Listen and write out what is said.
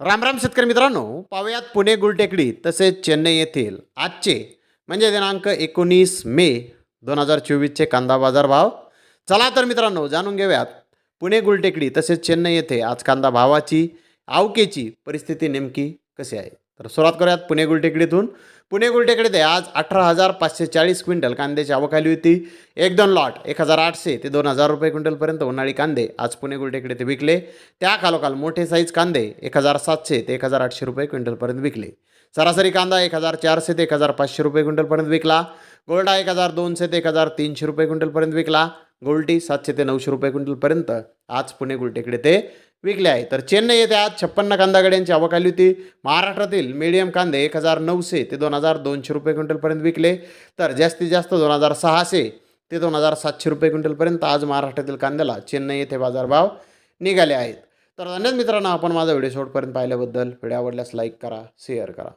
रामराम शेतकरी मित्रांनो पाहुयात पुणे गुलटेकडी तसेच चेन्नई येथील आजचे म्हणजे दिनांक एकोणीस मे दोन हजार चोवीसचे कांदा बाजार भाव चला तर मित्रांनो जाणून घेऊयात पुणे गुलटेकडी तसेच चेन्नई येथे आज कांदा भावाची आवकेची परिस्थिती नेमकी कशी आहे? तर सुरुवात करूयात पुणे गुलटेकडीतून. पुणे गुलटेकडीत आहे. आज अठरा हजार पाचशे चाळीस क्विंटल कांद्याची आवक आली होती. एक दोन लॉट एक हजार आठशे ते दोन हजार रुपये क्विंटलपर्यंत उन्हाळी कांदे आज पुणे गुलटेकडे ते विकले. त्या खालोखाल मोठे साईज कांदे एक हजार सातशे ते एक हजार आठशे रुपये क्विंटलपर्यंत विकले. सरासरी कांदा एक हजार चारशे ते एक हजार पाचशे रुपये क्विंटलपर्यंत विकला. गोल्डा एक हजार दोनशे ते एक हजार तीनशे रुपये क्विंटलपर्यंत विकला. गोल्टी सातशे ते नऊशे रुपये क्विंटलपर्यंत आज पुणे गुलटेकडे ते विकले आहे तर चेन्नई येथे आज छप्पन्न कांदागड्यांची आवक आली होती. महाराष्ट्रातील मीडियम कांदे एक हजार नऊशे ते दोन हजार दोनशे रुपये क्विंटलपर्यंत विकले. तर जास्तीत जास्त दोन हजार सहाशे ते दोन हजार सातशे रुपये क्विंटलपर्यंत आज महाराष्ट्रातील कांद्याला चेन्नई येथे बाजारभाव निघाले आहेत. तर धन्यवाद मित्रांनो आपण माझा व्हिडिओ शेवटपर्यंत पाहिल्याबद्दल. व्हिडिओ आवडल्यास लाईक करा शेअर करा.